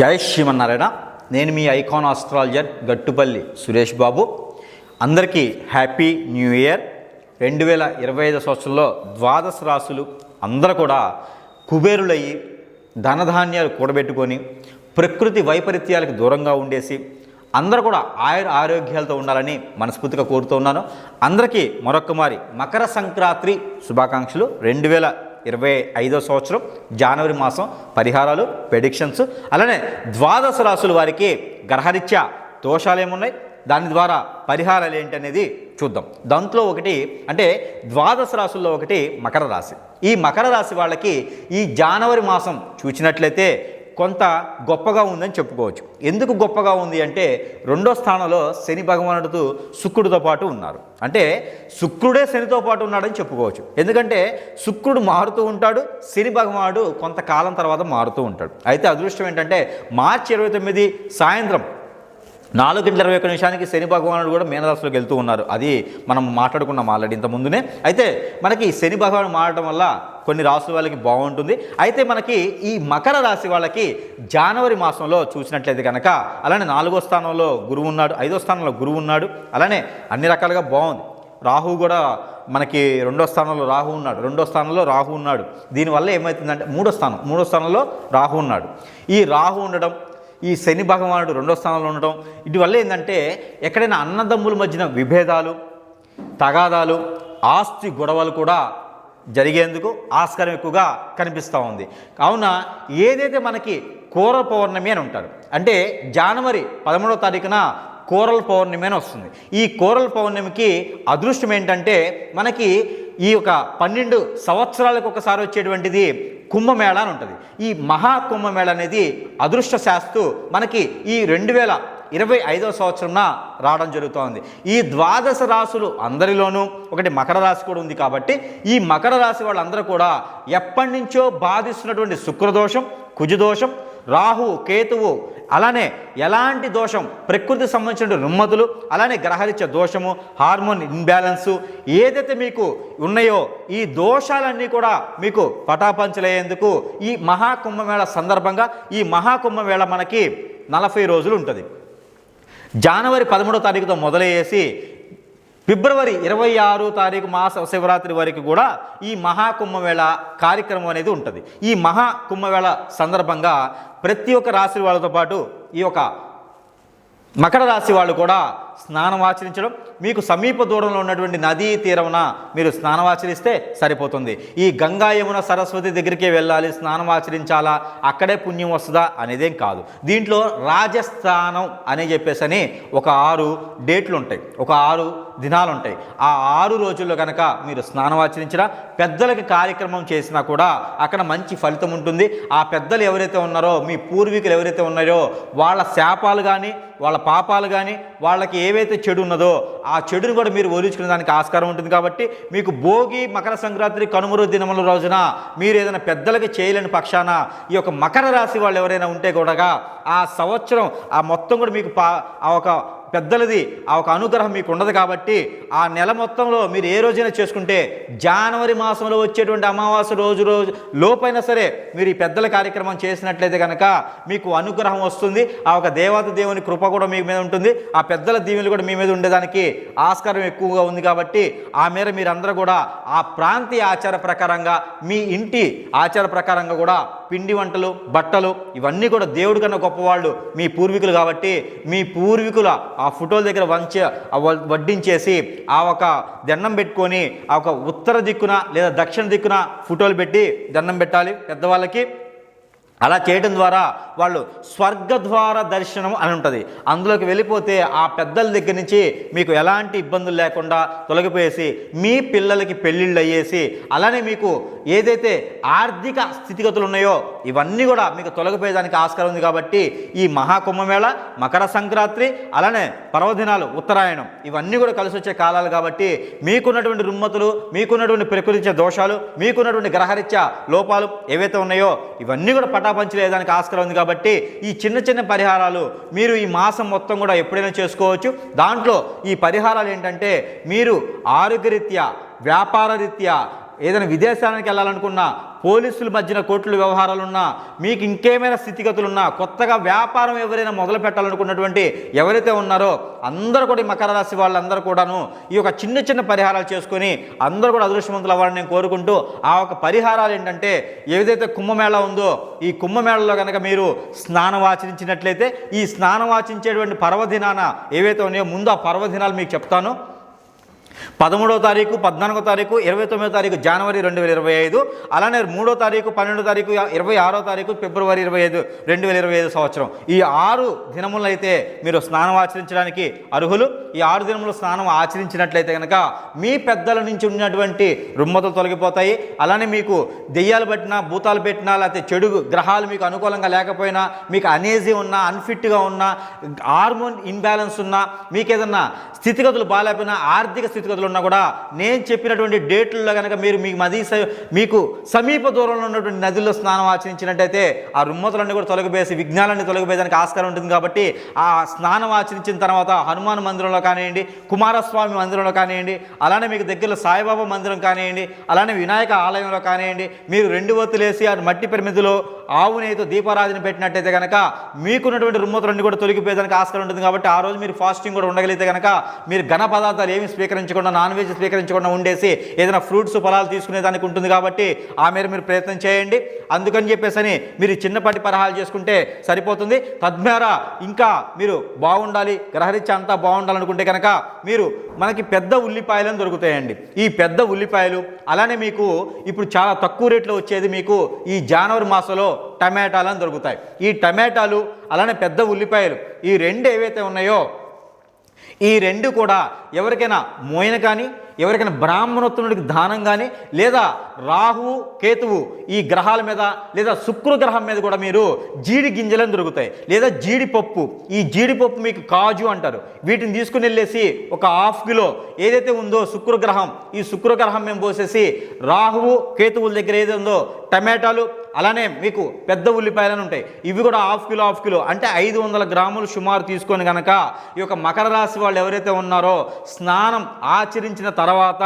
జయ శ్రీమన్నారాయణ. నేను మీ icon astrologer Gattupalli Suresh Babu. అందరికీ హ్యాపీ న్యూ ఇయర్. రెండు వేల ఇరవై ఐదు సంవత్సరంలో ద్వాదశ రాసులు అందరూ కూడా కుబేరులయ్యి ధనధాన్యాలు కూడబెట్టుకొని ప్రకృతి వైపరీత్యాలకు దూరంగా ఉండేసి అందరూ కూడా ఆయుర ఆరోగ్యాలతో ఉండాలని మనస్ఫూర్తిగా కోరుతూ ఉన్నాను. అందరికీ మరొక మారి మకర సంక్రాంతి శుభాకాంక్షలు. రెండు వేల ఇరవై ఐదో సంవత్సరం జనవరి మాసం పరిహారాలు ప్రెడిక్షన్స్ అలానే ద్వాదశ రాసుల వారికి గ్రహరీత్యా దోషాలు ఏమున్నాయి దాని ద్వారా పరిహారాలు ఏంటి అనేది చూద్దాం. దాంట్లో ఒకటి అంటే ద్వాదశ రాసుల్లో ఒకటి మకర రాశి. ఈ మకర రాశి వాళ్ళకి ఈ జనవరి మాసం చూసినట్లయితే కొంత గొప్పగా ఉందని చెప్పుకోవచ్చు. ఎందుకు గొప్పగా ఉంది అంటే రెండో స్థానంలో శని భగవానుడు శుక్రుడితో పాటు ఉన్నారు. అంటే శుక్రుడే శనితో పాటు ఉన్నాడని చెప్పుకోవచ్చు. ఎందుకంటే శుక్రుడు మారుతూ ఉంటాడు శని భగవానుడు కొంతకాలం తర్వాత మారుతూ ఉంటాడు. అయితే అదృష్టం ఏంటంటే మార్చి ఇరవై తొమ్మిది సాయంత్రం నాలుగు గంటల ఇరవై ఒక్క నిమిషానికి శని భగవానుడు కూడా మీనరాశిలోకి వెళ్తూ ఉన్నారు. అది మనం మాట్లాడుకున్నాం ఆల్రెడీ ఇంత ముందునే. అయితే మనకి శని భగవానుడు మారడం వల్ల కొన్ని రాసుల వాళ్ళకి బాగుంటుంది. అయితే మనకి ఈ మకర రాశి వాళ్ళకి జనవరి మాసంలో చూసినట్లయితే కనుక అలానే నాలుగో స్థానంలో గురువు ఉన్నాడు ఐదో స్థానంలో గురువు ఉన్నాడు. అలానే అన్ని రకాలుగా బాగుంది. రాహు కూడా మనకి రెండో స్థానంలో రాహు ఉన్నాడు రెండో స్థానంలో రాహు ఉన్నాడు. దీనివల్ల ఏమవుతుందంటే మూడో స్థానం మూడో స్థానంలో రాహు ఉన్నాడు. ఈ రాహు ఉండడం ఈ శని భగవానుడు రెండో స్థానంలో ఉండటం. ఇటువల్ల ఏంటంటే ఎక్కడైనా అన్నదమ్ముల మధ్యన విభేదాలు తగాదాలు ఆస్తి గొడవలు కూడా జరిగేందుకు ఆస్కారం ఎక్కువగా కనిపిస్తూ ఉంది. కావున ఏదైతే మనకి కూర పౌర్ణమి అని ఉంటారు అంటే జనవరి పదమూడవ తారీఖున కూరల పౌర్ణమి అని వస్తుంది. ఈ కూరల పౌర్ణమికి అదృష్టం ఏంటంటే మనకి ఈ యొక్క పన్నెండు సంవత్సరాలకు ఒకసారి వచ్చేటువంటిది కుంభమేళ అని ఉంటుంది. ఈ మహా కుంభమేళ అనేది అదృష్ట శాస్తు మనకి ఈ రెండు వేల ఇరవై ఐదవ సంవత్సరంన రావడం జరుగుతోంది. ఈ ద్వాదశ రాసులు అందరిలోనూ ఒకటి మకర రాశి కూడా ఉంది కాబట్టి ఈ మకర రాశి వాళ్ళందరూ కూడా ఎప్పటి నుంచో బాధిస్తున్నటువంటి శుక్రదోషం కుజదోషం రాహు కేతువు అలానే ఎలాంటి దోషం? ప్రకృతి సంబంధించిన రుమ్మతులు అలానే గ్రహరీత్య దోషము హార్మోన్ ఇన్బ్యాలెన్సు ఏదైతే మీకు ఉన్నాయో ఈ దోషాలన్నీ కూడా మీకు పటాపంచలయ్యేందుకు ఈ మహాకుంభమేళ సందర్భంగా ఈ మహాకుంభమేళ మనకి నలభై రోజులు ఉంటుంది. జనవరి పదమూడో తారీఖుతో మొదలయ్యేసి ఫిబ్రవరి ఇరవై ఆరు తారీఖు మాస శివరాత్రి వరకు కూడా ఈ మహాకుంభమేళ కార్యక్రమం అనేది ఉంటుంది. ఈ మహాకుంభమేళ సందర్భంగా ప్రతి ఒక్క రాశి వాళ్ళతో పాటు ఈ యొక్క మకర రాశి వాళ్ళు కూడా స్నానం ఆచరించడం మీకు సమీప దూరంలో ఉన్నటువంటి నదీ తీరమున మీరు స్నానం ఆచరిస్తే సరిపోతుంది. ఈ గంగా యమున సరస్వతి దగ్గరికే వెళ్ళాలి స్నానం ఆచరించాలా? అక్కడే పుణ్యం వస్తుందా అనేదేం కాదు. దీంట్లో రాజస్థానం అని చెప్పేసి అని ఒక ఆరు డేట్లు ఉంటాయి ఒక ఆరు దినాలు ఉంటాయి ఆ ఆరు రోజుల్లో కనుక మీరు స్నానం ఆచరించినా పెద్దలకి కార్యక్రమం చేసినా కూడా అక్కడ మంచి ఫలితం ఉంటుంది. ఆ పెద్దలు ఎవరైతే ఉన్నారో మీ పూర్వీకులు ఎవరైతే ఉన్నారో వాళ్ళ శాపాలు కానీ వాళ్ళ పాపాలు కానీ వాళ్ళకి ఏవైతే చెడు ఉన్నదో ఆ చెడును కూడా మీరు ఓడించుకునే దానికి ఆస్కారం ఉంటుంది కాబట్టి మీకు భోగి మకర సంక్రాంతి కనుమరు దినముల రోజున మీరు ఏదైనా పెద్దలకి చేయలేని పక్షాన ఈ యొక్క మకర రాశి వాళ్ళు ఎవరైనా ఉంటే కూడా ఆ సంవత్సరం ఆ మొత్తం కూడా మీకు పా ఆ ఒక పెద్దలది ఆ ఒక అనుగ్రహం మీకు ఉండదు కాబట్టి ఆ నెల మొత్తంలో మీరు ఏ రోజైనా చేసుకుంటే జనవరి మాసంలో వచ్చేటువంటి అమావాస్య రోజు రోజు లోపైనా సరే మీరు ఈ పెద్దల కార్యక్రమం చేసినట్లయితే కనుక మీకు అనుగ్రహం వస్తుంది. ఆ ఒక దేవత దేవుని కృప కూడా మీ మీద ఉంటుంది. ఆ పెద్దల దీవెనలు కూడా మీ మీద ఉండేదానికి ఆస్కారం ఎక్కువగా ఉంది కాబట్టి ఆ మేర మీరందరూ కూడా ఆ ప్రాంతీయ ఆచార ప్రకారంగా మీ ఇంటి ఆచార ప్రకారంగా కూడా పిండి వంటలు బట్టలు ఇవన్నీ కూడా దేవుడి కన్నా గొప్పవాళ్ళు మీ పూర్వీకులు కాబట్టి మీ పూర్వీకుల ఆ ఆ ఫోటోల దగ్గర వంచి వడ్డించేసి ఆ ఒక దండం పెట్టుకొని ఆ ఒక ఉత్తర దిక్కున లేదా దక్షిణ దిక్కున ఫోటోలు పెట్టి దండం పెట్టాలి. పెద్దవాళ్ళకి అలా చేయడం ద్వారా వాళ్ళు స్వర్గద్వార దర్శనం అని ఉంటుంది. అందులోకి వెళ్ళిపోతే ఆ పెద్దల దగ్గర నుంచి మీకు ఎలాంటి ఇబ్బందులు లేకుండా తొలగిపోయేసి మీ పిల్లలకి పెళ్ళిళ్ళు అయ్యేసి అలానే మీకు ఏదైతే ఆర్థిక స్థితిగతులు ఉన్నాయో ఇవన్నీ కూడా మీకు తొలగిపోయేదానికి ఆస్కారం ఉంది కాబట్టి ఈ మహాకుంభమేళ మకర సంక్రాంతి అలానే పర్వదినాలు ఉత్తరాయణం ఇవన్నీ కూడా కలిసి వచ్చే కాలాలు కాబట్టి మీకున్నటువంటి రుమ్మతులు మీకున్నటువంటి ప్రకృతించే దోషాలు మీకున్నటువంటి గ్రహరీత్యా లోపాలు ఏవైతే ఉన్నాయో ఇవన్నీ కూడా పటాపంచలేదానికి ఆస్కారం ఉంది కాబట్టి ఈ చిన్న చిన్న పరిహారాలు మీరు ఈ మాసం మొత్తం కూడా ఎప్పుడైనా చేసుకోవచ్చు. దాంట్లో ఈ పరిహారాలు ఏంటంటే మీరు ఆరోగ్యరీత్యా వ్యాపార రీత్యా ఏదైనా విదేశాలకు వెళ్ళాలనుకున్నా పోలీసుల మధ్యన కోర్టుల వ్యవహారాలున్నా మీకు ఇంకేమైనా స్థితిగతులున్నా కొత్తగా వ్యాపారం ఎవరైనా మొదలు పెట్టాలనుకున్నటువంటి ఎవరైతే ఉన్నారో అందరూ కూడా ఈ మకర రాశి వాళ్ళందరూ కూడాను ఈ యొక్క చిన్న చిన్న పరిహారాలు చేసుకొని అందరూ కూడా అదృష్టవంతులు అవ్వాలని నేను కోరుకుంటూ ఆ ఒక పరిహారాలు ఏంటంటే ఏదైతే కుంభమేళ ఉందో ఈ కుంభమేళలో కనుక మీరు స్నానం ఆచరించినట్లయితే ఈ స్నానం ఆచరించేటువంటి పర్వదినాన ఏవైతే ఉన్నాయో ముందు ఆ పర్వదినాలు మీకు చెప్తాను. పదమూడో తారీఖు పద్నాలుగో తారీఖు ఇరవై తొమ్మిదో తారీఖు జనవరి రెండు వేల ఇరవై ఐదు అలానే మూడో తారీఖు పన్నెండో తారీఖు ఇరవై ఆరో తారీఖు ఫిబ్రవరి ఇరవై ఐదు రెండు వేల ఇరవై ఐదు సంవత్సరం. ఈ ఆరు దినములు అయితే మీరు స్నానం ఆచరించడానికి అర్హులు. ఈ ఆరు దినములు స్నానం ఆచరించినట్లయితే కనుక మీ పెద్దల నుంచి ఉన్నటువంటి రుమ్మతలు తొలగిపోతాయి. అలానే మీకు దెయ్యాలు పెట్టినా భూతాలు పెట్టినా లేకపోతే చెడు గ్రహాలు మీకు అనుకూలంగా లేకపోయినా మీకు అనేజీ ఉన్నా అన్ఫిట్గా ఉన్నా హార్మోన్ ఇన్బ్యాలెన్స్ ఉన్నా మీకు ఏదన్నా స్థితిగతులు బాగాలేకపోయినా ఆర్థిక స్థితి స్థితిగతులు ఉన్నా కూడా నేను చెప్పినటువంటి డేట్లలో కనుక మీరు మీకు మది స- మీకు సమీప దూరంలో ఉన్నటువంటి నదుల్లో స్నానం ఆచరించినట్టయితే ఆ రుమ్మతులన్నీ కూడా తొలగిపోయేసి విఘ్నాలన్నీ తొలగిపోయేదానికి ఆస్కారం ఉంటుంది కాబట్టి ఆ స్నానం ఆచరించిన తర్వాత హనుమాన్ మందిరంలో కానివ్వండి కుమారస్వామి మందిరంలో కానివ్వండి అలానే మీకు దగ్గరలో సాయిబాబా మందిరం కానివ్వండి అలానే వినాయక ఆలయంలో కానివ్వండి మీరు రెండు ఒత్తులేసి ఆ మట్టి పరిమితిలో ఆవు నేతో దీపారాధన పెట్టినట్టయితే కనుక మీకున్నటువంటి రుమ్మతులన్నీ కూడా తొలగిపోయేదానికి ఆస్కారం ఉంటుంది కాబట్టి ఆ రోజు మీరు ఫాస్టింగ్ కూడా ఉండగలిగితే కనుక మీరు ఘన పదార్థాలు ఏమి స్వీకరించకుండా నాన్ వెజ్ స్వీకరించకుండా ఉండేసి ఏదైనా ఫ్రూట్స్ ఫలాలు తీసుకునేదానికి ఉంటుంది కాబట్టి ఆ మేర మీరు ప్రయత్నం చేయండి. అందుకని చెప్పేసి మీరు చిన్నపాటి పరహాలు చేసుకుంటే సరిపోతుంది. తద్వారా ఇంకా మీరు బాగుండాలి గ్రహరీత్యా అంతా బాగుండాలనుకుంటే కనుక మీరు మనకి పెద్ద ఉల్లిపాయలను దొరుకుతాయండి. ఈ పెద్ద ఉల్లిపాయలు అలానే మీకు ఇప్పుడు చాలా తక్కువ రేట్లో వచ్చేది మీకు ఈ జనవరి మాసంలో టమాటాలను దొరుకుతాయి. ఈ టమాటాలు అలానే పెద్ద ఉల్లిపాయలు ఈ రెండు ఏవైతే ఉన్నాయో ఈ రెండు కూడా ఎవరికైనా మోయన కానీ ఎవరికైనా బ్రాహ్మణోత్తముడికి దానం కానీ లేదా రాహువు కేతువు ఈ గ్రహాల మీద లేదా శుక్ర గ్రహం మీద కూడా మీరు జీడి గింజలను దొరుకుతాయి. లేదా జీడిపప్పు. ఈ జీడిపప్పు మీకు కాజు అంటారు. వీటిని తీసుకుని వెళ్ళేసి ఒక హాఫ్ కిలో ఏదైతే ఉందో శుక్రగ్రహం ఈ శుక్రగ్రహం మేము పోసేసి రాహువు కేతువుల దగ్గర ఏది ఉందో టమాటాలు అలానే మీకు పెద్ద ఉల్లిపాయలను ఉంటాయి. ఇవి కూడా హాఫ్ కిలో హాఫ్ కిలో. అంటే ఐదు వందల గ్రాములు సుమారు తీసుకొని కనుక ఈ యొక్క మకర రాశి వాళ్ళు ఎవరైతే ఉన్నారో స్నానం ఆచరించిన తర్వాత తర్వాత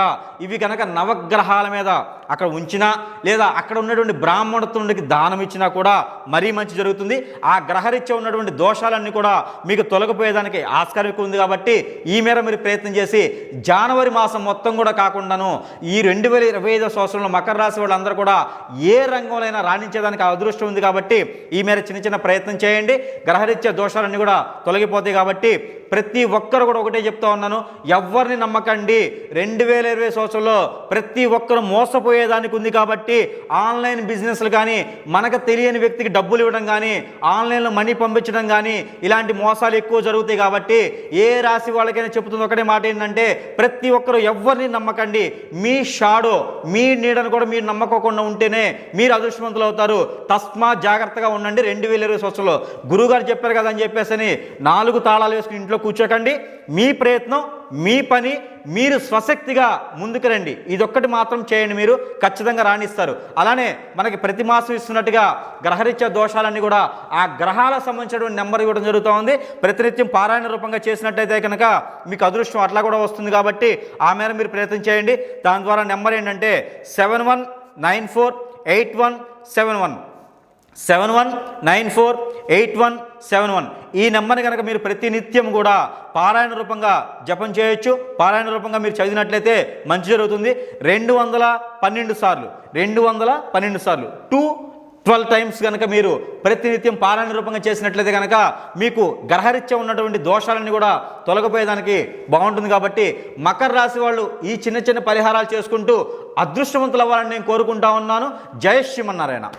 ఇవి కనుక నవగ్రహాల మీద అక్కడ ఉంచినా లేదా అక్కడ ఉన్నటువంటి బ్రాహ్మణత్వునికి దానం ఇచ్చినా కూడా మరీ మంచి జరుగుతుంది. ఆ గ్రహరీత్యా ఉన్నటువంటి దోషాలన్నీ కూడా మీకు తొలగిపోయేదానికి ఆస్కారం ఎక్కువ ఉంది కాబట్టి ఈ మేర మీరు ప్రయత్నం చేసి జనవరి మాసం మొత్తం కూడా కాకుండాను ఈ రెండు వేల ఇరవై ఐదో సంవత్సరంలో మకర రాశి వాళ్ళందరూ కూడా ఏ రంగంలో రాణించేదానికి అదృష్టం ఉంది కాబట్టి ఈ మేర చిన్న చిన్న ప్రయత్నం చేయండి. గ్రహరీత్యా దోషాలన్నీ కూడా తొలగిపోతాయి కాబట్టి ప్రతి ఒక్కరు కూడా ఒకటే చెప్తా ఉన్నాను ఎవరిని నమ్మకండి. రెండు వేల ఇరవై సంవత్సరంలో ప్రతి ఒక్కరు మోసపోయేదానికి ఉంది కాబట్టి ఆన్లైన్ బిజినెస్లు కానీ మనకు తెలియని వ్యక్తికి డబ్బులు ఇవ్వడం కానీ ఆన్లైన్లో మనీ పంపించడం కానీ ఇలాంటి మోసాలు ఎక్కువ జరుగుతాయి కాబట్టి ఏ రాశి వాళ్ళకైనా చెబుతుంది ఒకటే మాట ఏంటంటే ప్రతి ఒక్కరు ఎవరిని నమ్మకండి. మీ షాడో మీ నీడను కూడా మీరు నమ్మకోకుండా ఉంటేనే మీరు అదృష్టవంతులు అవుతారు. తస్మా జాగ్రత్తగా ఉండండి రెండు వేల ఇరవై సంవత్సరంలో. గురువుగారు చెప్పారు కదా అని చెప్పేసి నాలుగు తాళాలు వేసుకుని ఇంట్లో కూర్చోకండి. మీ ప్రయత్నం మీ పని మీరు స్వశక్తిగా ముందుకు రండి. ఇదొక్కటి మాత్రం చేయండి మీరు ఖచ్చితంగా రాణిస్తారు. అలానే మనకి ప్రతి మాసం ఇస్తున్నట్టుగా గ్రహరీత్యా దోషాలన్నీ కూడా ఆ గ్రహాలకు సంబంధించినటువంటి నెంబర్ ఇవ్వడం జరుగుతూ ఉంది. ప్రతినిత్యం పారాయణ రూపంగా చేసినట్టయితే కనుక మీకు అదృష్టం అట్లా కూడా వస్తుంది కాబట్టి ఆ మేర మీరు ప్రయత్నం చేయండి. దాని ద్వారా నెంబర్ ఏంటంటే seven one nine four eight one seven one. Seven one nine four eight one seven one. ఈ నెంబర్ని కనుక మీరు ప్రతినిత్యం కూడా పారాయణ రూపంగా జపం చేయొచ్చు. పారాయణ రూపంగా మీరు చదివినట్లయితే మంచి జరుగుతుంది. రెండు వందల పన్నెండు సార్లు రెండు వందల పన్నెండు సార్లు. టూ ట్వెల్వ్ టైమ్స్ కనుక మీరు ప్రతినిత్యం పారాయణ రూపంగా చేసినట్లయితే కనుక మీకు గ్రహరీత్యా ఉన్నటువంటి దోషాలన్నీ కూడా తొలగిపోయేదానికి బాగుంటుంది కాబట్టి మకర రాశి వాళ్ళు ఈ చిన్న చిన్న పరిహారాలు చేసుకుంటూ అదృష్టవంతులు అవ్వాలని నేను కోరుకుంటా ఉన్నాను. జయ శ్రీమన్నారాయణ.